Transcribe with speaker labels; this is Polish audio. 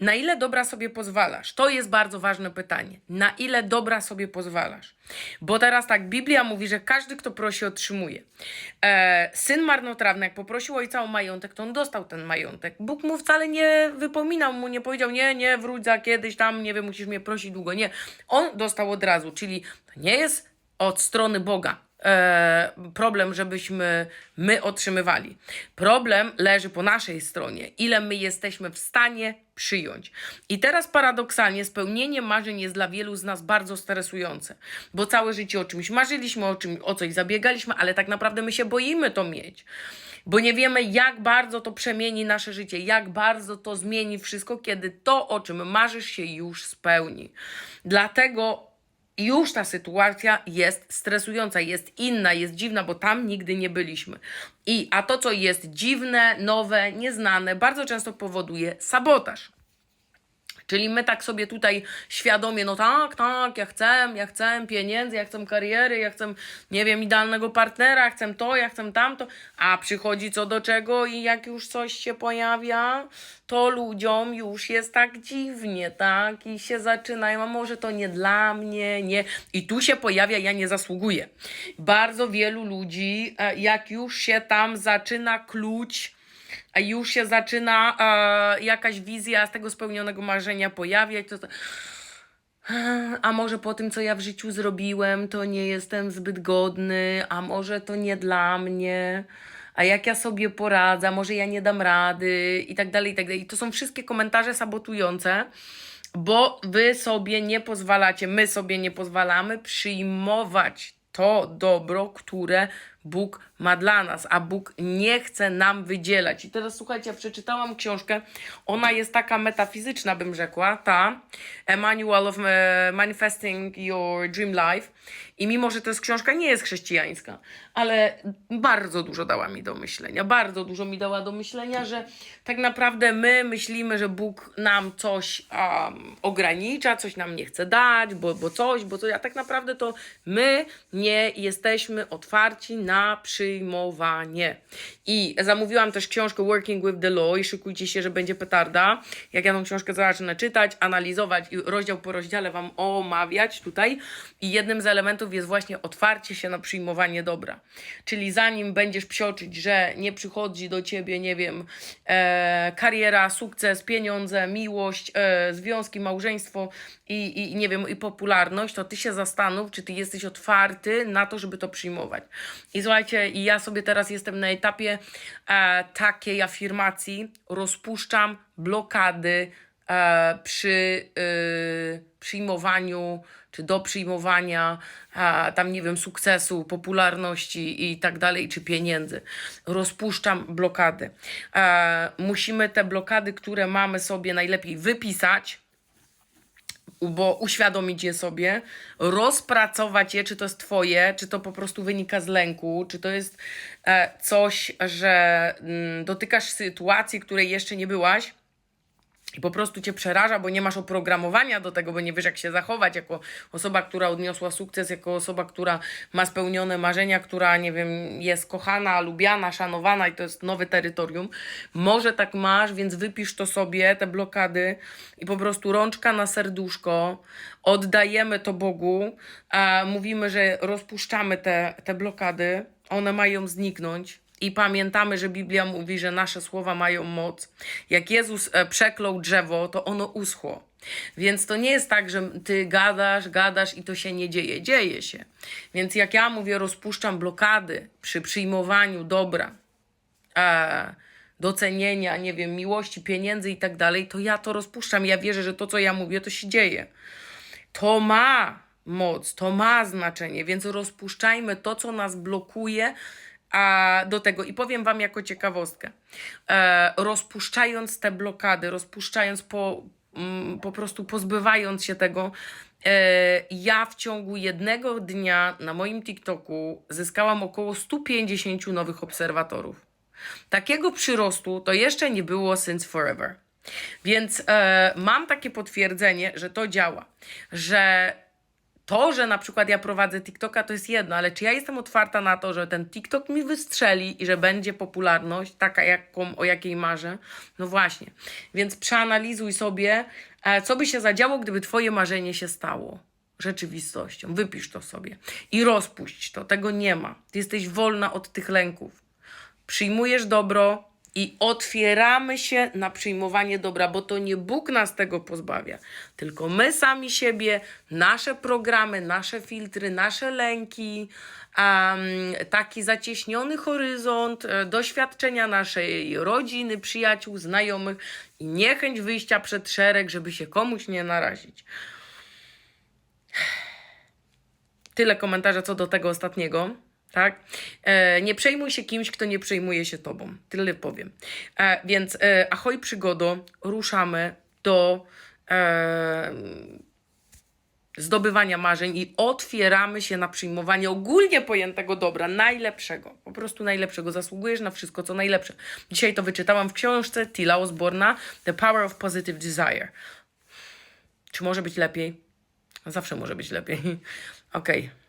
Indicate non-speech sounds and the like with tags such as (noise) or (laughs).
Speaker 1: Na ile dobra sobie pozwalasz? To jest bardzo ważne pytanie. Na ile dobra sobie pozwalasz? Bo teraz tak, Biblia mówi, że każdy, kto prosi, otrzymuje. E, syn marnotrawny, jak poprosił ojca o majątek, to on dostał ten majątek. Bóg mu wcale nie wypominał mu, nie powiedział, nie, nie, wróć za kiedyś tam, nie wiem, musisz mnie prosić długo. Nie. On dostał od razu, czyli to nie jest od strony Boga problem, żebyśmy my otrzymywali. Problem leży po naszej stronie, ile my jesteśmy w stanie przyjąć. I teraz paradoksalnie spełnienie marzeń jest dla wielu z nas bardzo stresujące, bo całe życie o czymś marzyliśmy, o, czym, o coś zabiegaliśmy, ale tak naprawdę my się boimy to mieć. Bo nie wiemy, jak bardzo to przemieni nasze życie, jak bardzo to zmieni wszystko, kiedy to, o czym marzysz, się już spełni. Dlatego już ta sytuacja jest stresująca, jest inna, jest dziwna, bo tam nigdy nie byliśmy. I a to, co jest dziwne, nowe, nieznane, bardzo często powoduje sabotaż. Czyli my tak sobie tutaj świadomie, no tak, tak, ja chcę, ja chcę pieniędzy, ja chcę kariery, ja chcę, nie wiem, idealnego partnera, chcę to, ja chcę tamto, a przychodzi co do czego i jak już coś się pojawia, to ludziom już jest tak dziwnie, tak? I się zaczynają, a może to nie dla mnie, nie. I tu się pojawia, ja nie zasługuję. Bardzo wielu ludzi, e, jak już się tam zaczyna kluć, a już się zaczyna e, jakaś wizja z tego spełnionego marzenia pojawiać, to, to a może po tym, co ja w życiu zrobiłem, to nie jestem zbyt godny, a może to nie dla mnie, a jak ja sobie poradzę, może ja nie dam rady i tak dalej, i tak dalej. I to są wszystkie komentarze sabotujące, bo wy sobie nie pozwalacie, my sobie nie pozwalamy przyjmować to dobro, które Bóg ma dla nas, a Bóg nie chce nam wydzielać. I teraz słuchajcie, przeczytałam książkę, ona jest taka metafizyczna, bym rzekła, ta A Manual of e, Manifesting Your Dream Life. I mimo, że to jest książka, nie jest chrześcijańska, ale bardzo dużo dała mi do myślenia, bardzo dużo mi dała do myślenia, że tak naprawdę my myślimy, że Bóg nam coś um, ogranicza, coś nam nie chce dać, bo, bo coś, bo coś, a tak naprawdę to my nie jesteśmy otwarci na przyjmowanie. I zamówiłam też książkę Working with the Law i szykujcie się, że będzie petarda. Jak ja tą książkę zacznę czytać, analizować i rozdział po rozdziale Wam omawiać tutaj. I jednym z elementów jest właśnie otwarcie się na przyjmowanie dobra. Czyli zanim będziesz psioczyć, że nie przychodzi do Ciebie, nie wiem, e, kariera, sukces, pieniądze, miłość, e, związki, małżeństwo i, i nie wiem, i popularność, to Ty się zastanów, czy Ty jesteś otwarty na to, żeby to przyjmować. I słuchajcie, ja sobie teraz jestem na etapie e, takiej afirmacji, rozpuszczam blokady e, przy e, przyjmowaniu, czy do przyjmowania, a, tam nie wiem, sukcesu, popularności i tak dalej, czy pieniędzy. Rozpuszczam blokady. E, musimy te blokady, które mamy sobie najlepiej wypisać, bo uświadomić je sobie, rozpracować je, czy to jest twoje, czy to po prostu wynika z lęku, czy to jest e, coś, że mm, dotykasz sytuacji, której jeszcze nie byłaś i po prostu cię przeraża, bo nie masz oprogramowania do tego, bo nie wiesz, jak się zachować jako osoba, która odniosła sukces, jako osoba, która ma spełnione marzenia, która, nie wiem, jest kochana, lubiana, szanowana i to jest nowe terytorium. Może tak masz, więc wypisz to sobie, te blokady i po prostu rączka na serduszko, oddajemy to Bogu, a mówimy, że rozpuszczamy te, te blokady, one mają zniknąć. I pamiętamy, że Biblia mówi, że nasze słowa mają moc. Jak Jezus e, przeklął drzewo, to ono uschło. Więc to nie jest tak, że ty gadasz, gadasz i to się nie dzieje. Dzieje się. Więc jak ja mówię, rozpuszczam blokady przy przyjmowaniu dobra, e, docenienia, nie wiem, miłości, pieniędzy i tak dalej, to ja to rozpuszczam. Ja wierzę, że to, co ja mówię, to się dzieje. To ma moc, to ma znaczenie, więc rozpuszczajmy to, co nas blokuje, a do tego i powiem Wam jako ciekawostkę, e, rozpuszczając te blokady, rozpuszczając po, mm, po prostu pozbywając się tego, e, ja w ciągu jednego dnia na moim TikToku zyskałam około 150 nowych obserwatorów. Takiego przyrostu to jeszcze nie było since forever. Więc e, mam takie potwierdzenie, że to działa, że To, że na przykład ja prowadzę TikToka, to jest jedno, ale czy ja jestem otwarta na to, że ten TikTok mi wystrzeli i że będzie popularność taka, jaką, o jakiej marzę? No właśnie. Więc przeanalizuj sobie, e, co by się zadziało, gdyby Twoje marzenie się stało rzeczywistością. Wypisz to sobie i rozpuść to. Tego nie ma. Ty jesteś wolna od tych lęków. Przyjmujesz dobro i otwieramy się na przyjmowanie dobra, bo to nie Bóg nas tego pozbawia, tylko my sami siebie, nasze programy, nasze filtry, nasze lęki, taki zacieśniony horyzont, e, doświadczenia naszej rodziny, przyjaciół, znajomych i niechęć wyjścia przed szereg, żeby się komuś nie narazić. Tyle komentarza co do tego ostatniego. Tak? E, nie przejmuj się kimś, kto nie przejmuje się tobą. Tyle powiem. E, więc e, ahoj przygodo, ruszamy do e, zdobywania marzeń i otwieramy się na przyjmowanie ogólnie pojętego dobra, najlepszego. Po prostu najlepszego. Zasługujesz na wszystko, co najlepsze. Dzisiaj to wyczytałam w książce Tila Osborna The Power of Positive Desire. Czy może być lepiej? Zawsze może być lepiej. (laughs) Okej.